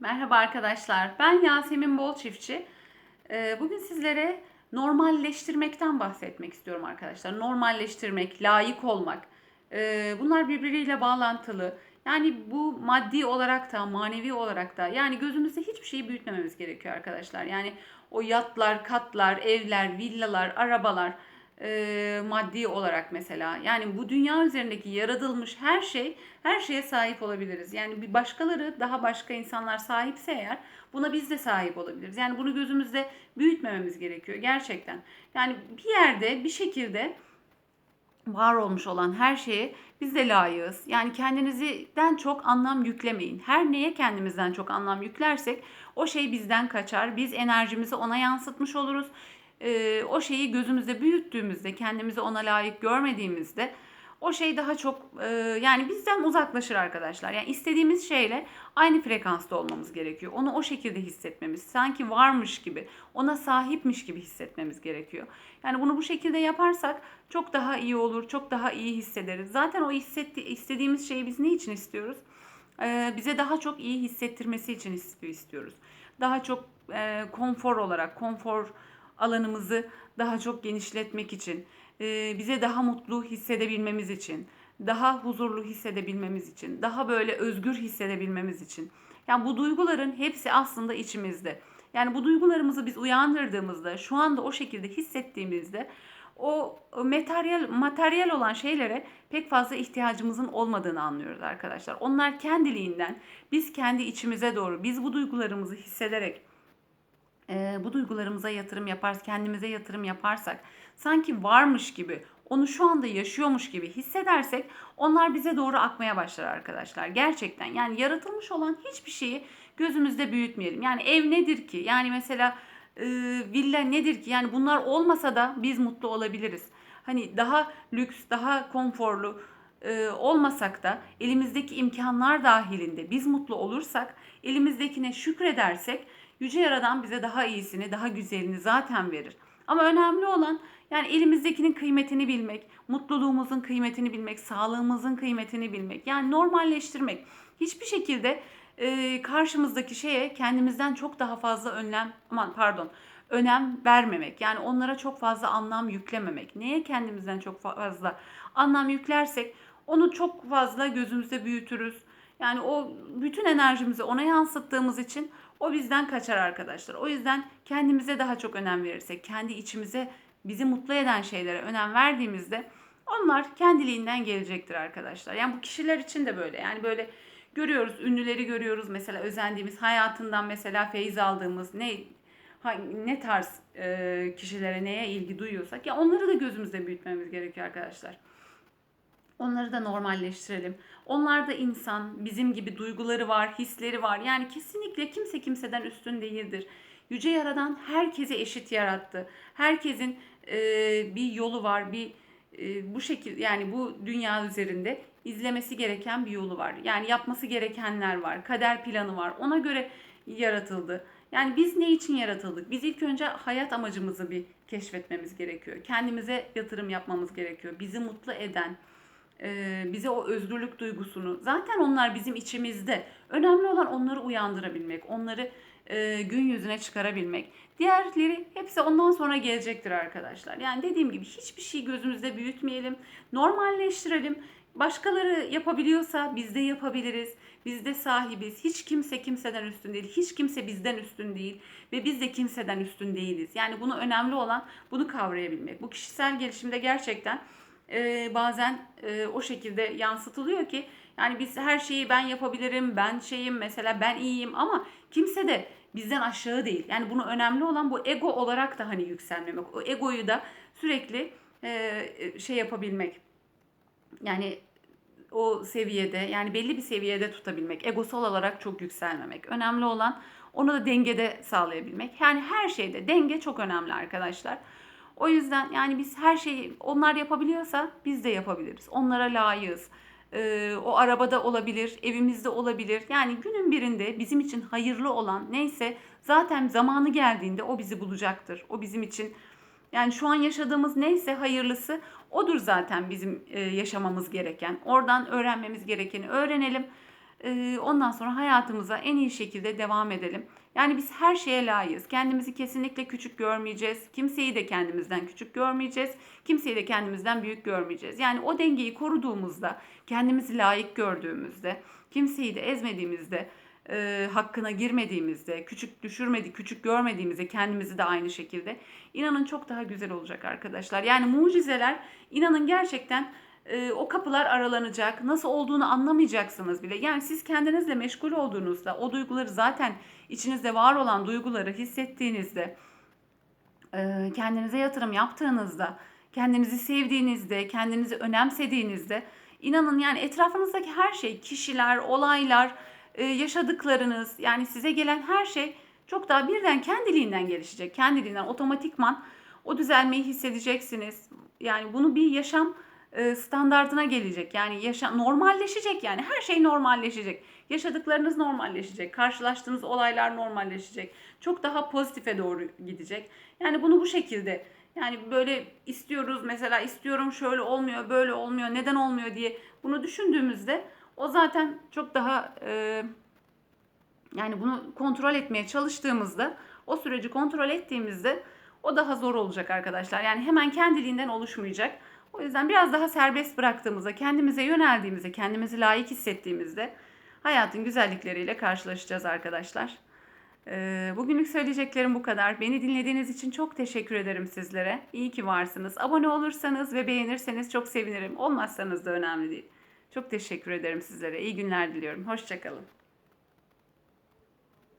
Merhaba arkadaşlar. Ben Yasemin Bol. Ee, Bugün sizlere normalleştirmekten bahsetmek istiyorum arkadaşlar. Normalleştirmek, layık olmak. Ee, Bunlar birbiriyle bağlantılı. Yani bu maddi olarak da, manevi olarak da yani gözümüzde hiçbir şeyi büyütmememiz gerekiyor arkadaşlar. Yani o yatlar, katlar, evler, villalar, arabalar e, maddi olarak mesela. Yani bu dünya üzerindeki yaratılmış her şey, her şeye sahip olabiliriz. Yani bir başkaları, daha başka insanlar sahipse eğer buna biz de sahip olabiliriz. Yani bunu gözümüzde büyütmememiz gerekiyor gerçekten. Yani bir yerde, bir şekilde var olmuş olan her şeye biz de layığız. Yani kendinizden çok anlam yüklemeyin. Her neye kendimizden çok anlam yüklersek o şey bizden kaçar. Biz enerjimizi ona yansıtmış oluruz. Ee, o şeyi gözümüzde büyüttüğümüzde, kendimizi ona layık görmediğimizde o şey daha çok e, yani bizden uzaklaşır arkadaşlar. Yani istediğimiz şeyle aynı frekansta olmamız gerekiyor. Onu o şekilde hissetmemiz, sanki varmış gibi, ona sahipmiş gibi hissetmemiz gerekiyor. Yani bunu bu şekilde yaparsak çok daha iyi olur, çok daha iyi hissederiz. Zaten o hissetti, istediğimiz şeyi biz ne için istiyoruz? Ee, bize daha çok iyi hissettirmesi için istiyoruz. Daha çok e, konfor olarak, konfor alanımızı daha çok genişletmek için, e, bize daha mutlu hissedebilmemiz için, daha huzurlu hissedebilmemiz için, daha böyle özgür hissedebilmemiz için. Yani bu duyguların hepsi aslında içimizde. Yani bu duygularımızı biz uyandırdığımızda, şu anda o şekilde hissettiğimizde o materyal materyal olan şeylere pek fazla ihtiyacımızın olmadığını anlıyoruz arkadaşlar. Onlar kendiliğinden biz kendi içimize doğru biz bu duygularımızı hissederek e, bu duygularımıza yatırım yaparsak, kendimize yatırım yaparsak, sanki varmış gibi, onu şu anda yaşıyormuş gibi hissedersek onlar bize doğru akmaya başlar arkadaşlar. Gerçekten yani yaratılmış olan hiçbir şeyi gözümüzde büyütmeyelim. Yani ev nedir ki? Yani mesela e, villa nedir ki? Yani bunlar olmasa da biz mutlu olabiliriz. Hani daha lüks, daha konforlu e, olmasak da elimizdeki imkanlar dahilinde biz mutlu olursak, elimizdekine şükredersek Yüce Yaradan bize daha iyisini, daha güzelini zaten verir. Ama önemli olan yani elimizdekinin kıymetini bilmek, mutluluğumuzun kıymetini bilmek, sağlığımızın kıymetini bilmek. Yani normalleştirmek. Hiçbir şekilde e, karşımızdaki şeye kendimizden çok daha fazla önlem, aman pardon, önem vermemek. Yani onlara çok fazla anlam yüklememek. Neye kendimizden çok fazla anlam yüklersek onu çok fazla gözümüzde büyütürüz. Yani o bütün enerjimizi ona yansıttığımız için o bizden kaçar arkadaşlar. O yüzden kendimize daha çok önem verirsek, kendi içimize bizi mutlu eden şeylere önem verdiğimizde onlar kendiliğinden gelecektir arkadaşlar. Yani bu kişiler için de böyle. Yani böyle görüyoruz, ünlüleri görüyoruz. Mesela özendiğimiz, hayatından mesela feyiz aldığımız ne ne tarz e, kişilere neye ilgi duyuyorsak ya onları da gözümüzde büyütmemiz gerekiyor arkadaşlar. Onları da normalleştirelim. Onlar da insan, bizim gibi duyguları var, hisleri var. Yani kesinlikle kimse kimseden üstün değildir. Yüce Yaradan herkese eşit yarattı. Herkesin e, bir yolu var, bir e, bu şekil yani bu dünya üzerinde izlemesi gereken bir yolu var. Yani yapması gerekenler var, kader planı var. Ona göre yaratıldı. Yani biz ne için yaratıldık? Biz ilk önce hayat amacımızı bir keşfetmemiz gerekiyor. Kendimize yatırım yapmamız gerekiyor. Bizi mutlu eden, e, bize o özgürlük duygusunu zaten onlar bizim içimizde. Önemli olan onları uyandırabilmek, onları e, gün yüzüne çıkarabilmek. Diğerleri hepsi ondan sonra gelecektir arkadaşlar. Yani dediğim gibi hiçbir şey gözümüzde büyütmeyelim, normalleştirelim. Başkaları yapabiliyorsa biz de yapabiliriz. Biz de sahibiz. Hiç kimse kimseden üstün değil. Hiç kimse bizden üstün değil. Ve biz de kimseden üstün değiliz. Yani bunu önemli olan bunu kavrayabilmek. Bu kişisel gelişimde gerçekten e, bazen e, o şekilde yansıtılıyor ki yani biz her şeyi ben yapabilirim, ben şeyim mesela ben iyiyim ama kimse de bizden aşağı değil. Yani bunu önemli olan bu ego olarak da hani yükselmemek. O egoyu da sürekli e, şey yapabilmek. Yani o seviyede yani belli bir seviyede tutabilmek. Egosal olarak çok yükselmemek. Önemli olan onu da dengede sağlayabilmek. Yani her şeyde denge çok önemli arkadaşlar. O yüzden yani biz her şeyi onlar yapabiliyorsa biz de yapabiliriz. Onlara layığız. Ee, o arabada olabilir, evimizde olabilir. Yani günün birinde bizim için hayırlı olan neyse zaten zamanı geldiğinde o bizi bulacaktır. O bizim için yani şu an yaşadığımız neyse hayırlısı odur zaten bizim e, yaşamamız gereken. Oradan öğrenmemiz gerekeni öğrenelim. Ondan sonra hayatımıza en iyi şekilde devam edelim. Yani biz her şeye layığız. Kendimizi kesinlikle küçük görmeyeceğiz. Kimseyi de kendimizden küçük görmeyeceğiz. Kimseyi de kendimizden büyük görmeyeceğiz. Yani o dengeyi koruduğumuzda, kendimizi layık gördüğümüzde, kimseyi de ezmediğimizde, e, hakkına girmediğimizde, küçük düşürmedi, küçük görmediğimizde kendimizi de aynı şekilde inanın çok daha güzel olacak arkadaşlar. Yani mucizeler inanın gerçekten e, o kapılar aralanacak. Nasıl olduğunu anlamayacaksınız bile. Yani siz kendinizle meşgul olduğunuzda o duyguları zaten içinizde var olan duyguları hissettiğinizde e, kendinize yatırım yaptığınızda, kendinizi sevdiğinizde, kendinizi önemsediğinizde inanın yani etrafınızdaki her şey, kişiler, olaylar, e, yaşadıklarınız yani size gelen her şey çok daha birden kendiliğinden gelişecek. Kendiliğinden otomatikman o düzelmeyi hissedeceksiniz. Yani bunu bir yaşam e, standardına gelecek. Yani yaşam normalleşecek yani her şey normalleşecek. Yaşadıklarınız normalleşecek. Karşılaştığınız olaylar normalleşecek. Çok daha pozitife doğru gidecek. Yani bunu bu şekilde yani böyle istiyoruz mesela istiyorum şöyle olmuyor böyle olmuyor neden olmuyor diye bunu düşündüğümüzde o zaten çok daha e, yani bunu kontrol etmeye çalıştığımızda o süreci kontrol ettiğimizde o daha zor olacak arkadaşlar. Yani hemen kendiliğinden oluşmayacak. O yüzden biraz daha serbest bıraktığımızda, kendimize yöneldiğimizde, kendimizi layık hissettiğimizde hayatın güzellikleriyle karşılaşacağız arkadaşlar. Ee, Bugünlük söyleyeceklerim bu kadar. Beni dinlediğiniz için çok teşekkür ederim sizlere. İyi ki varsınız. Abone olursanız ve beğenirseniz çok sevinirim. Olmazsanız da önemli değil. Çok teşekkür ederim sizlere. İyi günler diliyorum. Hoşçakalın.